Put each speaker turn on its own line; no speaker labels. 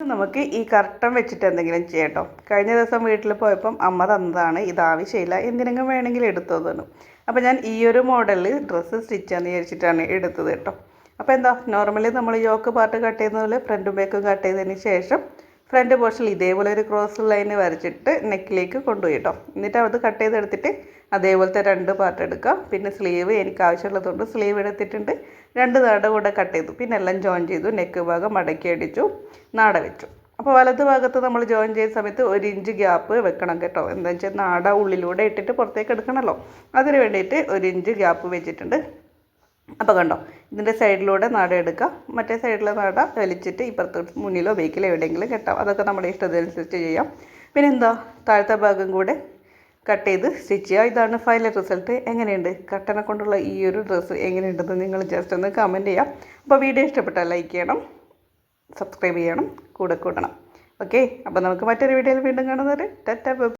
നമുക്ക് ഈ കർട്ടൻ വെച്ചിട്ട് എന്തെങ്കിലും ചെയ്യട്ടോ കഴിഞ്ഞ ദിവസം വീട്ടിൽ പോയപ്പം അമ്മ തന്നതാണ്. ഇത് ആവശ്യമില്ല. എന്തിനെങ്കിലും വേണമെങ്കിൽ എടുത്തു തന്നു. അപ്പോൾ ഞാൻ ഈ ഒരു മോഡലിൽ ഡ്രസ്സ് സ്റ്റിച്ച് ചെയ്യാന്ന് വിചാരിച്ചിട്ടാണ് എടുത്തത് കേട്ടോ അപ്പോൾ എന്താ? നോർമലി നമ്മൾ യോക്ക് പാർട്ട് കട്ട് ചെയ്യുന്ന പോലെ ഫ്രണ്ടും ബാക്കും കട്ട് ചെയ്തതിന് ശേഷം ഫ്രണ്ട് പോർഷനിൽ ഇതേപോലെ ഒരു ക്രോസ് ലൈൻ വരച്ചിട്ട് നെക്കിലേക്ക് കൊണ്ടുപോയി കേട്ടോ. എന്നിട്ട് അത് കട്ട് ചെയ്തെടുത്തിട്ട് അതേപോലത്തെ രണ്ട് പാർട്ട് എടുക്കുക പിന്നെ സ്ലീവ് എനിക്ക് ആവശ്യമുള്ളതുകൊണ്ട് സ്ലീവ് എടുത്തിട്ടുണ്ട്. രണ്ട് നാട കൂടെ കട്ട് ചെയ്തു. പിന്നെ എല്ലാം ജോയിൻ ചെയ്തു. നെക്ക് ഭാഗം മടക്കി അടിച്ചു. നാട വെച്ചു. അപ്പോൾ വലത് ഭാഗത്ത് നമ്മൾ ജോയിൻ ചെയ്യുന്ന സമയത്ത് ഒരു ഇഞ്ച് ഗ്യാപ്പ് വെക്കണം കേട്ടോ. എന്താ വെച്ചാൽ നാട ഉള്ളിലൂടെ ഇട്ടിട്ട് പുറത്തേക്ക് എടുക്കണമല്ലോ അതിന് വേണ്ടിയിട്ട് ഒരു ഇഞ്ച് ഗ്യാപ്പ് വെച്ചിട്ടുണ്ട്. അപ്പോൾ കണ്ടോ ഇതിന്റെ സൈഡിലൂടെ നാട എടുക്കുക മറ്റേ സൈഡിലെ നട വലിച്ചിട്ട് ഇപ്പുറത്ത് മുന്നിലോ ബേക്കിലോ എവിടെയെങ്കിലും കെട്ടാം. അതൊക്കെ നമ്മുടെ ഇഷ്ടത്തിനനുസരിച്ച് ചെയ്യാം. പിന്നെ എന്താ താഴത്തെ ഭാഗം കൂടെ കട്ട് ചെയ്ത് സ്റ്റിച്ച് ചെയ്യുക ഇതാണ് ഫൈനൽ റിസൾട്ട് എങ്ങനെയുണ്ട്? കട്ടനെ കൊണ്ടുള്ള ഈ ഒരു ഡ്രസ്സ് എങ്ങനെയുണ്ടെന്ന് നിങ്ങൾ ജസ്റ്റ് ഒന്ന് കമന്റ് ചെയ്യാം. അപ്പോൾ വീഡിയോ ഇഷ്ടപ്പെട്ടാൽ ലൈക്ക് ചെയ്യണം സബ്സ്ക്രൈബ് ചെയ്യണം കൂടെ കൂടണം ഓക്കെ അപ്പോൾ നമുക്ക് മറ്റൊരു വീഡിയോയിൽ വീണ്ടും കാണുന്നത് ടാറ്റ